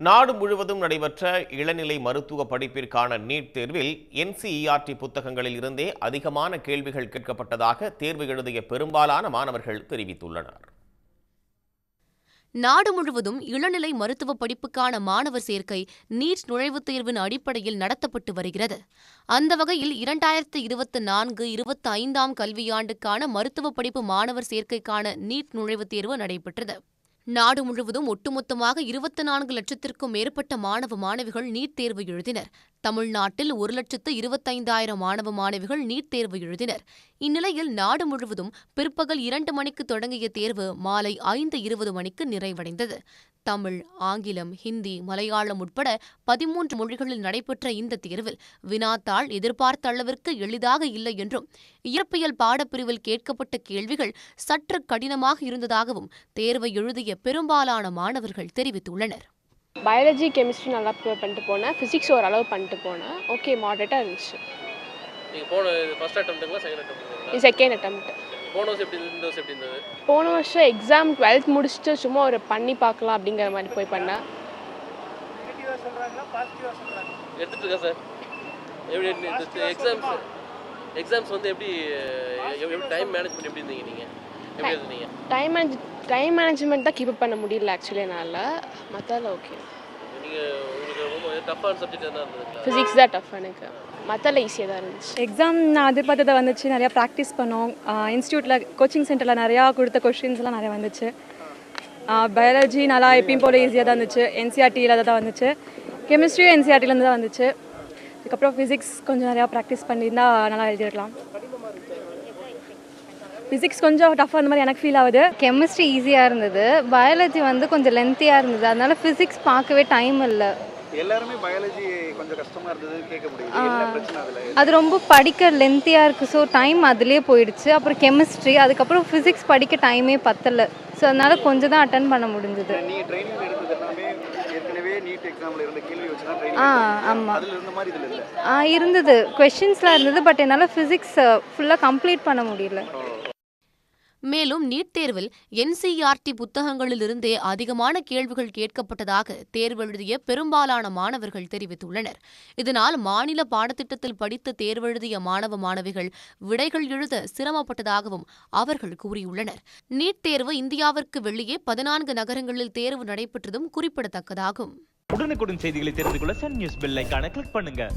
நாடு முழுவதும் நடைபெற்ற இளநிலை மருத்துவ படிப்பிற்கான நீட் தேர்வில் என்சிஇஆர்டி புத்தகங்களில் இருந்தே அதிகமான கேள்விகள் கேட்கப்பட்டதாக தேர்வு எழுதிய பெரும்பாலான மாணவர்கள் தெரிவித்துள்ளனர். நாடு முழுவதும் இளநிலை மருத்துவ படிப்புக்கான மாணவர் சேர்க்கை நீட் நுழைவுத் தேர்வின் அடிப்படையில் நடத்தப்பட்டு வருகிறது. அந்த வகையில் இரண்டாயிரத்து இருபத்தி நான்கு இருபத்தி ஐந்தாம் கல்வியாண்டுக்கான மருத்துவ படிப்பு மாணவர் சேர்க்கைக்கான நீட் நுழைவுத் தேர்வு நடைபெற்றது நாடு முழுவதும் ஒட்டுமொத்தமாக இருபத்தி நான்கு லட்சத்திற்கும் மேற்பட்ட மாணவ மாணவிகள் நீட் தேர்வு எழுதினர். தமிழ்நாட்டில் ஒரு லட்சத்து இருபத்தைந்தாயிரம் மாணவ மாணவிகள் நீட் தேர்வு எழுதினர். இந்நிலையில் நாடு முழுவதும் பிற்பகல் இரண்டு மணிக்கு தொடங்கிய தேர்வு மாலை ஐந்து இருபது மணிக்கு நிறைவடைந்தது. தமிழ் ஆங்கிலம் ஹிந்தி மலையாளம் உட்பட பதிமூன்று மொழிகளில் நடைபெற்ற இந்த தேர்வில் வினாத்தாள் எதிர்பார்த்த அளவிற்கு எளிதாக இல்லை என்றும் இயற்பியல் பாடப்பிரிவில் கேட்கப்பட்ட கேள்விகள் சற்று கடினமாக இருந்ததாகவும் தேர்வை எழுதிய பெரும்பாலான மாணவர்கள் தெரிவித்துள்ளனர். பயாலஜி கெமிஸ்ட்ரி நல்லா ப்ரிப்பேர் பண்ணிட்டு போனேன். ஃபிசிக்ஸ் ஓரளவு பண்ணிட்டு போனேன். ஓகே மாடரேட்டாக இருந்துச்சு. நீங்கள் போன ஃபர்ஸ்ட் அட்டம்ப்ட்டுங்களா செகண்ட் அட்டம்ப்ட்டுங்களா இது செகண்ட் அட்டம்ப்ட் போன வருஷம் எப்படி இந்த வருஷம் எப்படி இருந்தது? போன வருஷம் எக்ஸாம் டுவெல்த் முடிச்சுட்டு சும்மா ஒரு பண்ணி பார்க்கலாம் அப்படிங்கிற மாதிரி போய் பண்ணேன். எடுத்துட்டு சார். எப்படி எக்ஸாம்ஸ் எக்ஸாம்ஸ் வந்து எப்படி டைம் மேனேஜ்மெண்ட் எப்படி இருந்தீங்க நீங்கள் எப்படி இருந்தீங்க டைம் மேனேஜ் டைம் மேனேஜ்மெண்ட் தான் கீப் பண்ண முடியல ஆக்சுவலி என்னால். மற்றதில் ஓகே ஃபிசிக்ஸ் தான் டஃப் எனக்கு. மற்றதில் ஈஸியாக தான் இருந்துச்சு. எக்ஸாம் நான் எதிர்பார்த்ததை வந்துச்சு நிறையா ப்ராக்டிஸ் பண்ணோம். இன்ஸ்டியூட்டில் கோச்சிங் சென்டரில் நிறையா கொடுத்த கொஷின்ஸ்லாம் நிறையா வந்துச்சு. பயாலஜி நல்லா எப்பயும் போல ஈஸியாக தான் இருந்துச்சு. என்சிஆர்டியில் தான் வந்துச்சு. கெமிஸ்ட்ரியும் என்சிஆர்டிலேருந்து தான் வந்துச்சு. அதுக்கப்புறம் ஃபிசிக்ஸ் கொஞ்சம் நிறையா ப்ராக்டிஸ் பண்ணியிருந்தா நல்லா எழுதியிருக்கலாம். ஃபிசிக்ஸ் கொஞ்சம் டஃப்பாக அந்த மாதிரி எனக்கு ஃபீல் ஆகுது. கெமிஸ்ட்ரி ஈஸியாக இருந்தது. பயாலஜி வந்து கொஞ்சம் லென்த்தியாக இருந்தது. அதனால ஃபிசிக்ஸ் பார்க்கவே டைம் இல்லை. எல்லாருமே பயாலஜி கொஞ்சம் கஷ்டமா இருந்ததுன்னு கேட்க முடியுது. என்ன பிரச்சனை அதுல? அது ரொம்ப படிக்க லென்த்தியாக இருக்குது ஸோ டைம் அதுலேயே போயிடுச்சு. அப்புறம் கெமிஸ்ட்ரி அதுக்கப்புறம் ஃபிசிக்ஸ் படிக்க டைமே பத்தலை. ஸோ அதனால கொஞ்சம் தான் அட்டன் பண்ண முடிஞ்சது. நீ ட்ரைனிங் எடுத்தது எல்லாமே ஏற்கனவே நீட் எக்ஸாம்ல இருந்த கேள்வி வச்சு தான் ஆ ட்ரைனிங் ஆமாம் அதுல இருந்த மாதிரி இதுல இல்ல? ஆ இருந்தது. கொஷின்ஸ்லாம் இருந்தது பட் என்னால் ஃபிசிக்ஸ் ஃபுல்லாக கம்ப்ளீட் பண்ண முடியல. மேலும் நீட் தேர்வில் என்சிஇஆர்டி புத்தகங்களிலிருந்தே அதிகமான கேள்விகள் கேட்கப்பட்டதாக தேர்வெழுதிய பெரும்பாலான மாணவர்கள் தெரிவித்துள்ளனர். இதனால் மாநில பாடத்திட்டத்தில் படித்து தேர்வெழுதிய மாணவ மாணவிகள் விடைகள் எழுத சிரமப்பட்டதாகவும் அவர்கள் கூறியுள்ளனர். நீட் தேர்வு இந்தியாவிற்கு வெளியே பதினான்கு நகரங்களில் தேர்வு நடைபெற்றதும் குறிப்பிடத்தக்கதாகும். உடனுக்குடன் செய்திகளை தெரிந்து கொள்ள சன் நியூஸ் பெல் கிளிக் பண்ணுங்க.